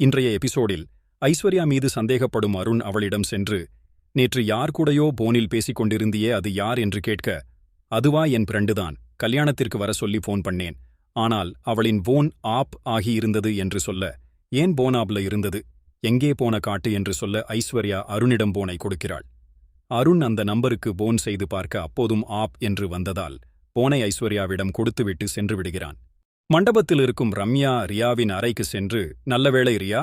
இன்றைய எபிசோடில் ஐஸ்வர்யா மீது சந்தேகப்படும் அருண் அவளிடம் சென்று நேற்று யார் கூடயோ போனில் பேசிக் கொண்டிருந்தியே அது யார்? என்று கேட்க அதுவா என் பிரண்டுதான். கல்யாணத்திற்கு வர சொல்லி போன் பண்ணேன். ஆனால் அவளின் போன் ஆப் ஆகியிருந்தது என்று சொல்ல ஏன் போனாப்ல இருந்தது? எங்கே போன காட்டு? என்று சொல்ல ஐஸ்வர்யா அருணிடம் போனை கொடுக்கிறாள். அருண் அந்த நம்பருக்கு போன் செய்து பார்க்க அப்போதும் ஆப் என்று வந்ததால் போனை ஐஸ்வர்யாவிடம் கொடுத்துவிட்டு சென்று விடுகிறான். மண்டபத்தில் இருக்கும் ரம்யா ரியாவின் அறைக்கு சென்று நல்லவேளை ரியா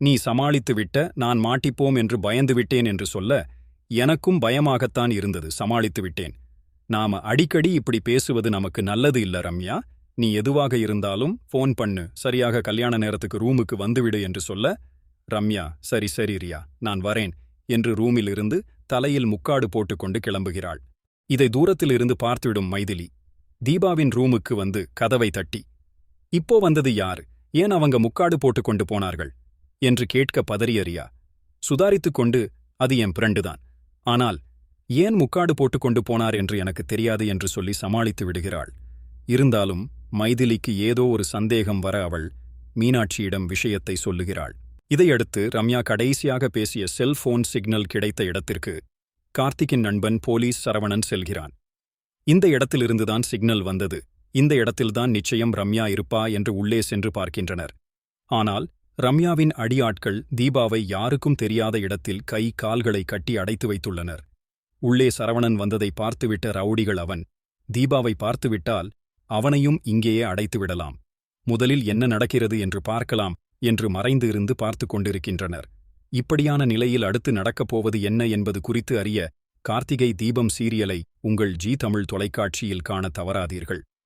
நீ சமாளித்து விட்ட நான் மாட்டிப்போம் என்று பயந்து விட்டேன் என்று சொல்ல எனக்கும் பயமாகத்தான் இருந்தது சமாளித்து விட்டேன். நாம அடிக்கடி இப்படி பேசுவது நமக்கு நல்லது இல்ல ரம்யா. நீ எதுவாக இருந்தாலும் ஃபோன் பண்ணு. சரியாக கல்யாண நேரத்துக்கு ரூமுக்கு வந்துவிடு என்று சொல்ல ரம்யா சரி சரி ரியா நான் வரேன் என்று ரூமில் இருந்து தலையில் முக்காடு போட்டுக்கொண்டு கிளம்புகிறாள். இதை தூரத்தில் இருந்து பார்த்துவிடும் மைதிலி. தீபாவின் ரூமுக்கு வந்து கதவை தட்டி இப்போ வந்தது யார்? ஏன் அவங்க முக்காடு போட்டுக்கொண்டு போனார்கள்? என்று கேட்க பதறிய ரியா சுதாரித்துக் கொண்டு அது என் பிரண்டுதான். ஆனால் ஏன் முக்காடு போட்டுக்கொண்டு போனார் என்று எனக்கு தெரியாது என்று சொல்லி சமாளித்து விடுகிறாள். இருந்தாலும் மைதிலிக்கு ஏதோ ஒரு சந்தேகம் வர அவள் மீனாட்சியிடம் விஷயத்தை சொல்லுகிறாள். இதையடுத்து ரம்யா கடைசியாக பேசிய செல்போன் சிக்னல் கிடைத்த இடத்திற்கு கார்த்திக்கின் நண்பன் போலீஸ் சரவணன் செல்கிறான். இந்த இடத்திலிருந்துதான் சிக்னல் வந்தது. இந்த இடத்தில்தான் நிச்சயம் ரம்யா இருப்பா என்று உள்ளே சென்று பார்க்கின்றனர். ஆனால் ரம்யாவின் அடியாட்கள் தீபாவை யாருக்கும் தெரியாத இடத்தில் கை கால்களை கட்டி அடைத்து வைத்துள்ளனர். உள்ளே சரவணன் வந்ததை பார்த்துவிட்ட ரவுடிகள் அவன் தீபாவை பார்த்துவிட்டால் அவனையும் இங்கேயே அடைத்துவிடலாம் முதலில் என்ன நடக்கிறது என்று பார்க்கலாம் என்று மறைந்து இருந்து பார்த்துக் கொண்டிருக்கின்றனர். இப்படியான நிலையில் அடுத்து நடக்கப் போவது என்ன என்பது குறித்து அறிய கார்த்திகை தீபம் சீரியலை உங்கள் ஜி தமிழ் தொலைக்காட்சியில் காண தவறாதீர்கள்.